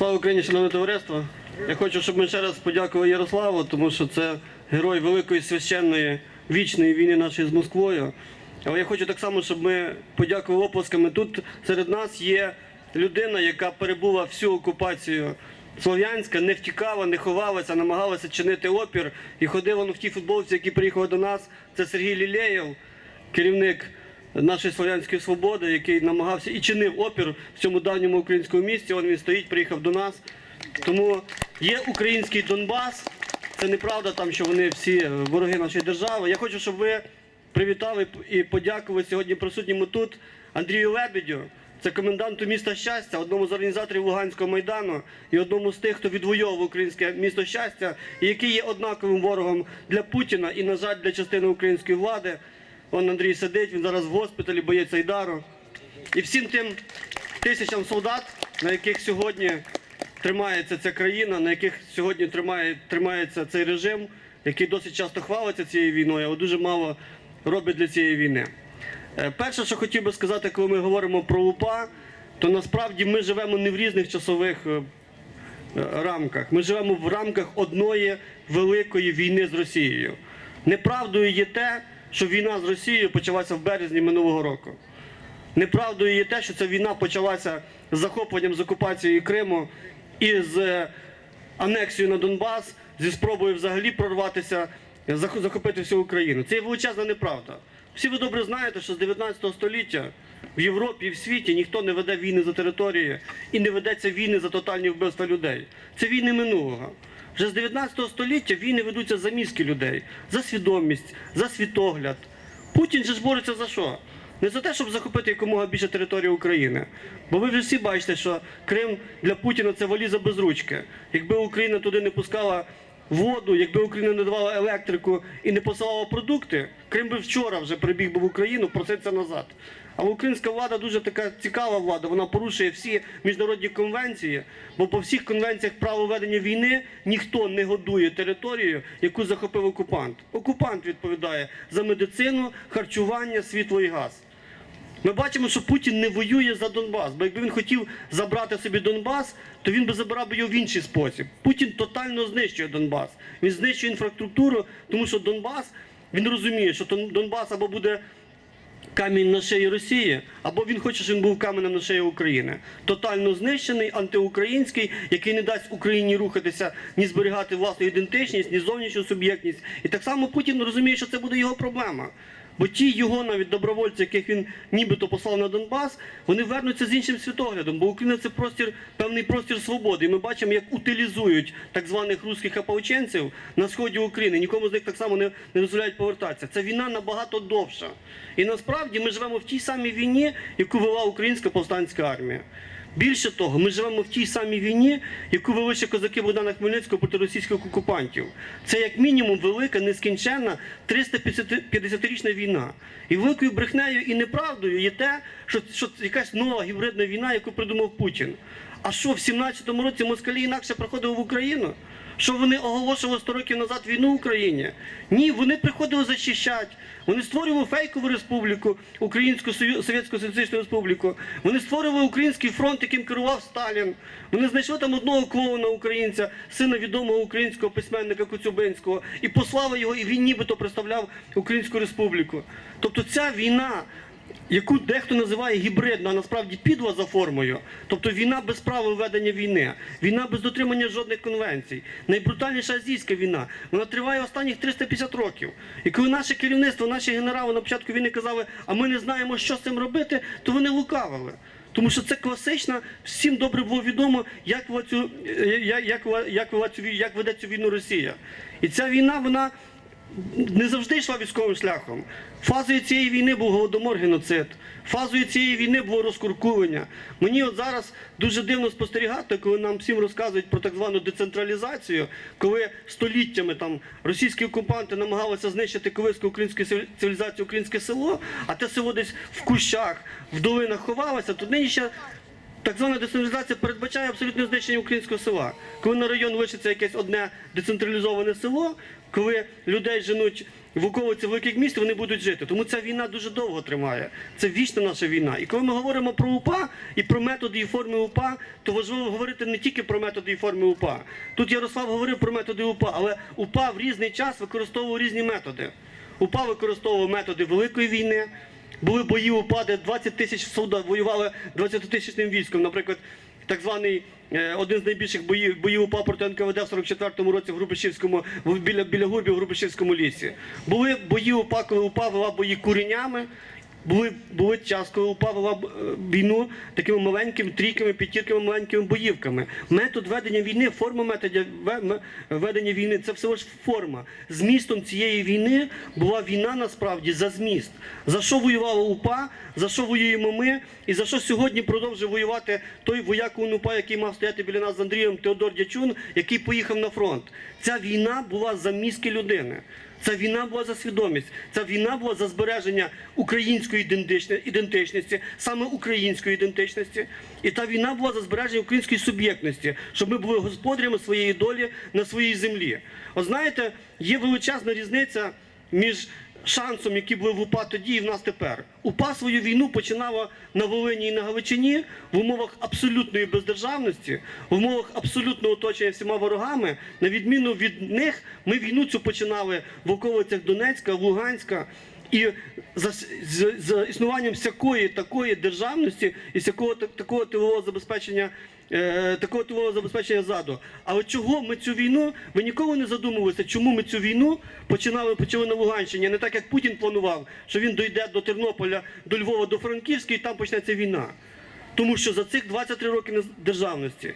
Слава Україні, шановне товариство! Я хочу, щоб ми ще раз подякували Ярославу, тому що це герой великої священної вічної війни нашої з Москвою. Але я хочу так само, щоб ми подякували оплесками. Тут серед нас є людина, яка перебула всю окупацію Слов'янська, не втікала, не ховалася, намагалася чинити опір і ходила ну, в тій футболці, які приїхали до нас. Це Сергій Лілеєв, керівник нашої слов'янської свободи, який намагався і чинив опір в цьому давньому українському місті. Він стоїть, приїхав до нас. Тому є український Донбас. Це неправда, там що вони всі вороги нашої держави. Я хочу, щоб ви привітали і подякували сьогодні присутньому тут Андрію Лебедю. Це коменданту міста щастя, одному з організаторів Луганського майдану і одному з тих, хто відвоював українське місто щастя, і який є однаковим ворогом для Путіна і, на жаль, для частини української влади. Он Андрій сидить, він зараз в госпіталі, боїться Айдару. І всім тим тисячам солдат, на яких сьогодні тримається ця країна, на яких сьогодні тримає, тримається цей режим, який досить часто хвалиться цією війною, але дуже мало робить для цієї війни. Е, Перше, що хотів би сказати, коли ми говоримо про УПА, то насправді ми живемо не в різних часових е, рамках. Ми живемо в рамках одної великої війни з Росією. Неправдою є те, що війна з Росією почалася в березні минулого року. Неправдою є те, що ця війна почалася з захопленням з окупацією Криму і з е, анексією на Донбас, зі спробою взагалі прорватися, зах- захопити всю Україну. Це є величезна неправда. Всі ви добре знаєте, що з 19 століття в Європі і в світі ніхто не веде війни за території і не ведеться війни за тотальні вбивства людей. Це війни минулого. Вже з 19 століття війни ведуться за мізки людей, за свідомість, за світогляд. Путін же ж бореться за що? Не за те, щоб захопити якомога більше території України. Бо ви вже всі бачите, що Крим для Путіна це валіза без ручки. Якби Україна туди не пускала воду, якби Україна не давала електрику і не посилала продукти, Крим би вчора вже прибіг би в Україну, проситься назад. А українська влада дуже така цікава влада. Вона порушує всі міжнародні конвенції, бо по всіх конвенціях право ведення війни ніхто не годує територію, яку захопив окупант. Окупант відповідає за медицину, харчування, світло і газ. Ми бачимо, що Путін не воює за Донбас, бо якби він хотів забрати собі Донбас, то він би забрав би його в інший спосіб. Путін тотально знищує Донбас. Він знищує інфраструктуру, тому що Донбас він розуміє, що Донбас або буде камінь на шиї Росії, або він хоче, щоб він був каменем на шиї України. Тотально знищений, антиукраїнський, який не дасть Україні рухатися, ні зберігати власну ідентичність, ні зовнішню суб'єктність. І так само Путін розуміє, що це буде його проблема. Бо ті його навіть добровольці, яких він нібито послав на Донбас, вони вернуться з іншим світоглядом, бо Україна це простір, певний простір свободи. І ми бачимо, як утилізують так званих русських ополченців на сході України. Нікому з них так само не, не дозволяють повертатися. Ця війна набагато довша. І насправді ми живемо в тій самій війні, яку вела українська повстанська армія. Більше того, ми живемо в тій самій війні, яку вели козаки Богдана Хмельницького проти російських окупантів. Це як мінімум велика, нескінченна 350-річна війна. І великою брехнею і неправдою є те, що, що якась нова гібридна війна, яку придумав Путін. А що в 17-му році москалі інакше проходили в Україну? Що вони оголошували 100 років назад війну Україні? Ні, вони приходили захищати. Вони створювали фейкову республіку, Українську Совєтську Соціалістичну Республіку. Вони створювали український фронт, яким керував Сталін. Вони знайшли там одного клоуна українця, сина відомого українського письменника Коцюбинського, і послали його, і він нібито представляв Українську республіку. Тобто ця війна яку дехто називає гібридно, а насправді підла за формою, тобто війна без права ведення війни, війна без дотримання жодних конвенцій, найбрутальніша азійська війна. Вона триває останніх 350 років. І коли наше керівництво, наші генерали на початку війни казали, а ми не знаємо, що з цим робити, то вони лукавили. Тому що це класична, всім добре було відомо, як вела цю, е, як, як, як, як веде цю війну Росія. І ця війна, вона не завжди йшла військовим шляхом. Фазою цієї війни був голодомор, геноцид. Фазою цієї війни було розкуркування. Мені от зараз дуже дивно спостерігати, коли нам всім розказують про так звану децентралізацію, коли століттями там російські окупанти намагалися знищити колиску українську цивілізацію, українське село, а те село десь в кущах, в долинах ховалося, то нині ще так звана децентралізація передбачає абсолютне знищення українського села. Коли на район лишиться якесь одне децентралізоване село, коли людей женуть в околиці великих міст вони будуть жити. Тому ця війна дуже довго тримає. Це вічна наша війна. І коли ми говоримо про УПА і про методи і форми УПА, то важливо говорити не тільки про методи і форми УПА. Тут Ярослав говорив про методи УПА, але УПА в різний час використовував різні методи. УПА використовував методи Великої війни. Були бої упади, 20 тисяч солдат воювали 20-тисячним військом. Наприклад, так званий е, один з найбільших боїв, боїв УПА проти НКВД в 44-му році в Грубишівському, біля, біля Гурбів в Грубишівському лісі. Були бої УПА, коли УПА вела бої куренями. Були, були час, коли УПА вела е, війну такими маленькими трійками, п'ятірками, маленькими боївками. Метод ведення війни, форма методів ве- ведення війни це всього ж форма. Змістом цієї війни була війна насправді за зміст. За що воювала УПА, за що воюємо ми, і за що сьогодні продовжує воювати той вояк УНУПА, який мав стояти біля нас з Андрієм Теодор Дячун, який поїхав на фронт. Ця війна була за мізки людини. Ця війна була за свідомість. Ця війна була за збереження української ідентичності, саме української ідентичності. І та війна була за збереження української суб'єктності, щоб ми були господарями своєї долі на своїй землі. От знаєте, є величезна різниця між шансом, який був в УПА тоді і в нас тепер. УПА свою війну починала на Волині і на Галичині в умовах абсолютної бездержавності, в умовах абсолютного оточення всіма ворогами. На відміну від них, ми війну цю починали в околицях Донецька, Луганська. І за, з, за існуванням всякої такої державності і всякого та- такого тилового забезпечення, е, такого тилового забезпечення ззаду. Але чого ми цю війну? Ви ніколи не задумувалися, чому ми цю війну починали почали на Луганщині, не так як Путін планував, що він дойде до Тернополя, до Львова, до Франківська, і там почнеться війна. Тому що за цих 23 роки державності,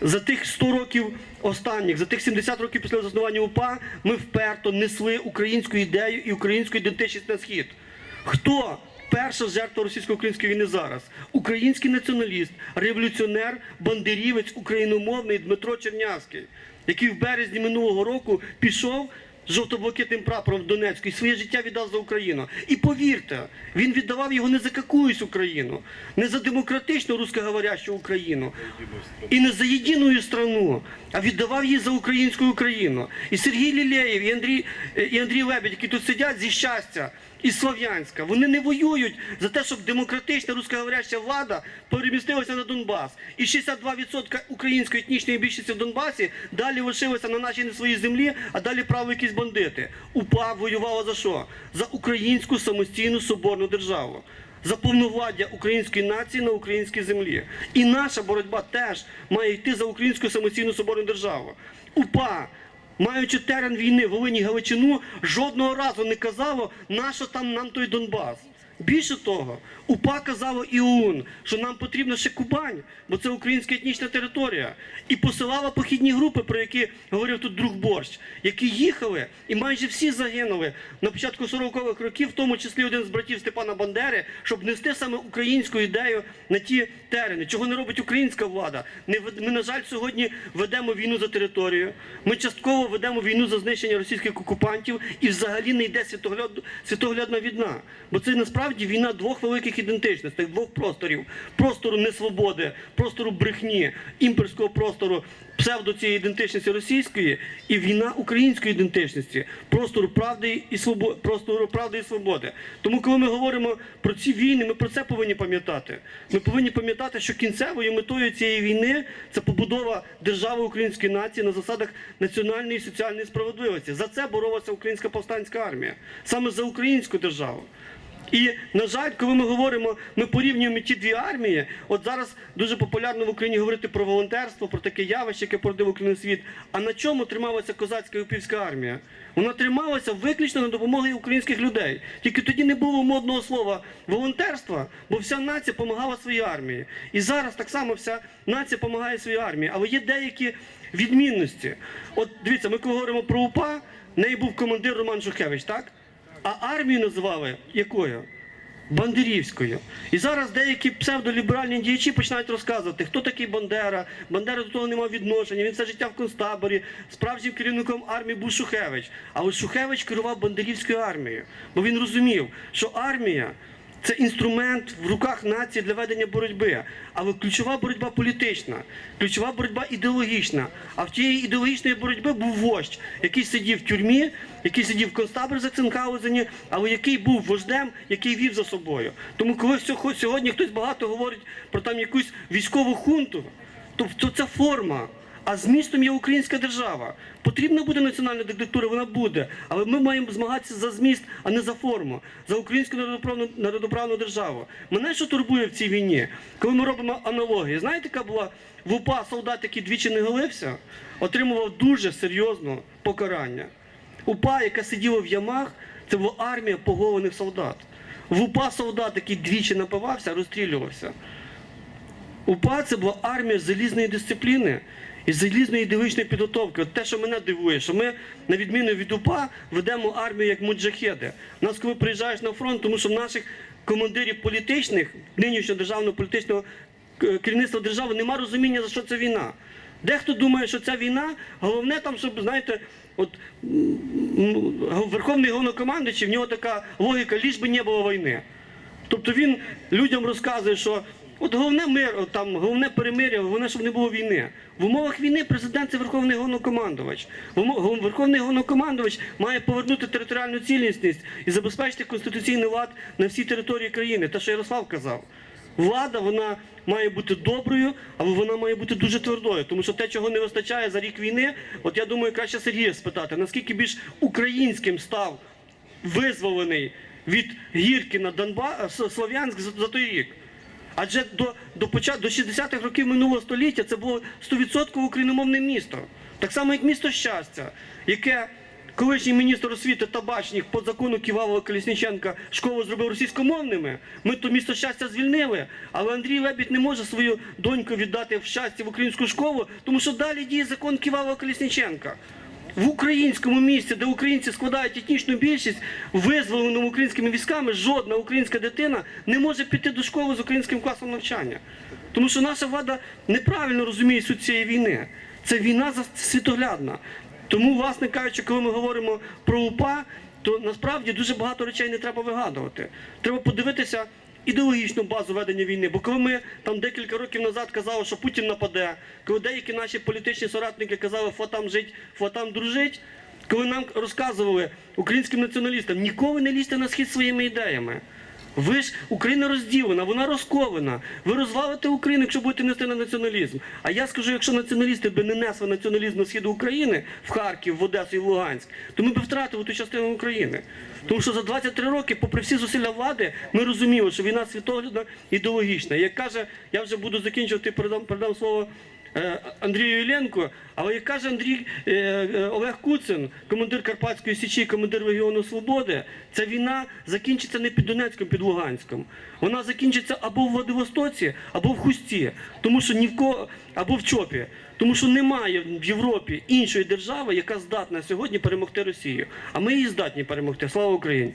за тих 100 років останніх, за тих 70 років після заснування УПА, ми вперто несли українську ідею і українську ідентичність на схід. Хто перша жертва російсько-української війни зараз? Український націоналіст, революціонер, бандерівець, україномовний Дмитро Чернявський, який в березні минулого року пішов з жовто-блакитним прапором в Донецьку і своє життя віддав за Україну. І повірте, він віддавав його не за якусь Україну, не за демократичну русскоговорящу Україну і не за єдину страну, а віддавав її за українську Україну. І Сергій Лілеєв, і Андрій, і Андрій Лебедь, які тут сидять зі щастя. І Слов'янська, вони не воюють за те, щоб демократична русскоговоряща влада перемістилася на Донбас. І 62% української етнічної більшості в Донбасі далі лишилися на нашій не своїй землі, а далі правили якісь бандити. УПА воювала за що? За українську самостійну соборну державу. За повновладдя української нації на українській землі. І наша боротьба теж має йти за українську самостійну соборну державу. УПА маючи терен війни Волині Галичину, жодного разу не казало, нащо там нам той Донбас. Більше того, УПА казало і ОУН, що нам потрібна ще Кубань, бо це українська етнічна територія. І посилала похідні групи, про які говорив тут друг борщ, які їхали, і майже всі загинули на початку 40-х років, в тому числі один з братів Степана Бандери, щоб нести саме українську ідею на ті терени. Чого не робить українська влада? Ми, на жаль, сьогодні ведемо війну за територію. Ми частково ведемо війну за знищення російських окупантів і взагалі не йде світогляд, світоглядна війна. Бо це насправді війна двох великих ідентичностей, двох просторів: простору несвободи, простору брехні, імперського простору псевдо цієї ідентичності російської і війна української ідентичності, простору правди і свободи, простору правди і свободи. Тому, коли ми говоримо про ці війни, ми про це повинні пам'ятати. Ми повинні пам'ятати, що кінцевою метою цієї війни це побудова держави української нації на засадах національної і соціальної справедливості. За це боролася українська повстанська армія, саме за українську державу. І на жаль, коли ми говоримо, ми порівнюємо ті дві армії. От зараз дуже популярно в Україні говорити про волонтерство, про таке явище, яке породив Україну світ. А на чому трималася козацька і армія? Вона трималася виключно на допомоги українських людей. Тільки тоді не було модного слова волонтерства, бо вся нація допомагала своїй армії. І зараз так само вся нація допомагає своїй армії. Але є деякі відмінності. От дивіться, ми коли говоримо про УПА, в неї був командир Роман Жухевич, так? А армію називали якою? Бандерівською. І зараз деякі псевдоліберальні діячі починають розказувати, хто такий Бандера. Бандера до того не мав відношення. Він все життя в концтаборі. Справжнім керівником армії був Шухевич. А Шухевич керував Бандерівською армією, бо він розумів, що армія це інструмент в руках нації для ведення боротьби. Але ключова боротьба політична, ключова боротьба ідеологічна. А в тієї ідеологічної боротьби був вождь, який сидів в тюрмі, який сидів в концтаборі за Цинхаузені, але який був вождем, який вів за собою. Тому коли сьогодні хтось багато говорить про там якусь військову хунту, то, то це форма. А змістом є українська держава. Потрібна буде національна диктатура, вона буде. Але ми маємо змагатися за зміст, а не за форму, за українську народоправну, народоправну державу. Мене що турбує в цій війні, коли ми робимо аналогії. Знаєте, яка була в УПА солдат, який двічі не голився, отримував дуже серйозне покарання. УПА, яка сиділа в ямах, це була армія погованих солдат. В УПА солдат, який двічі напивався, розстрілювався. УПА це була армія залізної дисципліни і залізної ідеологічної підготовки. От те, що мене дивує, що ми, на відміну від УПА, ведемо армію як муджахеди. Нас, коли приїжджаєш на фронт, тому що в наших командирів політичних, нинішнього державного політичного е, керівництва держави, немає розуміння, за що це війна. Дехто думає, що ця війна, головне там, щоб, знаєте, от Верховний головнокомандуючий, в нього така логіка, ліж би не було війни. Тобто він людям розказує, що от головне мир, там головне перемир'я, головне, щоб не було війни. В умовах війни президент це верховний головнокомандувач. Верховний головнокомандувач має повернути територіальну цілісність і забезпечити конституційний лад на всій території країни. Те, що Ярослав казав. Влада вона має бути доброю, але вона має бути дуже твердою. Тому що те, чого не вистачає за рік війни, от я думаю, краще Сергія спитати, наскільки більш українським став визволений від Гіркіна Донба... С- Слов'янськ за той рік. Адже до, до, почат... до 60-х років минулого століття це було 100% україномовне місто. Так само, як місто щастя, яке колишній міністр освіти Табачник по закону Ківалова Колісніченка школу зробив російськомовними. Ми то місто щастя звільнили, але Андрій Лебідь не може свою доньку віддати в щастя в українську школу, тому що далі діє закон Ківалова Колісніченка. В українському місті, де українці складають етнічну більшість, визволеному українськими військами, жодна українська дитина не може піти до школи з українським класом навчання. Тому що наша влада неправильно розуміє суть цієї війни. Це війна світоглядна. Тому, власне кажучи, коли ми говоримо про УПА, то насправді дуже багато речей не треба вигадувати. Треба подивитися ідеологічну базу ведення війни. Бо коли ми там декілька років назад казали, що Путін нападе, коли деякі наші політичні соратники казали, фо там жить, фо там дружить, коли нам розказували українським націоналістам, ніколи не лізьте на схід своїми ідеями. Ви ж Україна розділена, вона розкована. Ви розвалите Україну, якщо будете нести на націоналізм. А я скажу, якщо націоналісти би не несли націоналізм на схід України в Харків, в Одесу і в Луганськ, то ми б втратили ту частину України. Тому що за 23 роки, попри всі зусилля влади, ми розуміли, що війна світоглядна ідеологічна. Як каже, я вже буду закінчувати, передам, передам слово. Е, Андрію Єленко, але як каже Андрій е, е, Олег Куцин, командир Карпатської Січі, командир Легіону Свободи, ця війна закінчиться не під Донецьком, під Луганськом. Вона закінчиться або в Владивостоці, або в Хусті, тому що ні в кого або в Чопі. Тому що немає в Європі іншої держави, яка здатна сьогодні перемогти Росію. А ми її здатні перемогти. Слава Україні!